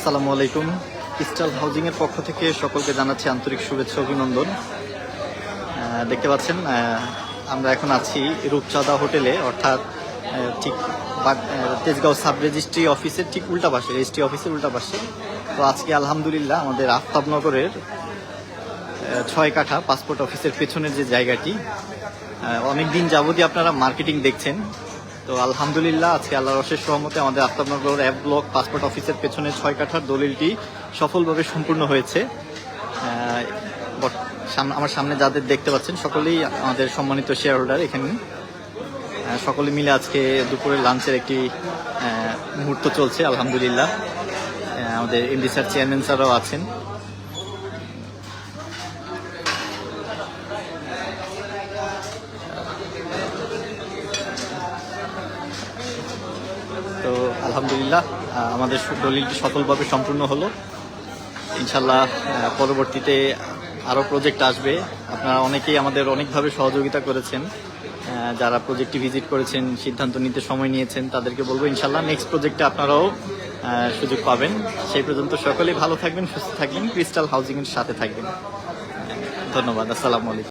আসসালামু আলাইকুম। Crystal housing এর পক্ষ থেকে সকলকে জানাচ্ছি আন্তরিক শুভেচ্ছা, অভিনন্দন। দেখতে পাচ্ছেন আমরা এখন আছি রূপচাঁদা হোটেলে, অর্থাৎ ঠিক তেজগাঁও সাব রেজিস্ট্রি অফিসের ঠিক উল্টা পাশে, রেজিস্ট্রি অফিসের উল্টা পাশে। তো আজকে আলহামদুলিল্লাহ আমাদের আফতাবনগরের ছয় কাঠা পাসপোর্ট অফিসের পেছনের যে জায়গাটি অনেক দিন যাবতই আপনারা মার্কেটিং দেখছেন। তো আলহামদুলিল্লাহ, আজকে আল্লাহর অশেষ সহমতে আমাদের আফতাবনগর অ্যাপ ব্লক পাসপোর্ট অফিসের পেছনে ছয় কাঠার দলিলটি সফলভাবে সম্পূর্ণ হয়েছে। আমার সামনে যাদের দেখতে পাচ্ছেন, সকলেই আমাদের সম্মানিত শেয়ার হোল্ডার এখানে সকলে মিলে আজকে দুপুরে লাঞ্চের একটি মুহূর্ত চলছে, আলহামদুলিল্লাহ। আমাদের এমডি স্যার চেয়ারম্যান স্যারও আছেন তো আলহামদুলিল্লাহ আমাদের দলিলটি সফলভাবে সম্পূর্ণ হলো। ইনশাল্লাহ পরবর্তীতে আরও প্রজেক্ট আসবে। আপনারা অনেকেই আমাদের অনেকভাবে সহযোগিতা করেছেন। যারা প্রজেক্টটি ভিজিট করেছেন, সিদ্ধান্ত নিতে সময় নিয়েছেন, তাদেরকে বলব ইনশাল্লাহ নেক্সট প্রজেক্টে আপনারাও সুযোগ পাবেন। সেই পর্যন্ত সকলেই ভালো থাকবেন, সুস্থ থাকবেন ক্রিস্টাল হাউজিংয়ের সাথে থাকবেন। ধন্যবাদ, আসসালামু আলাইকুম।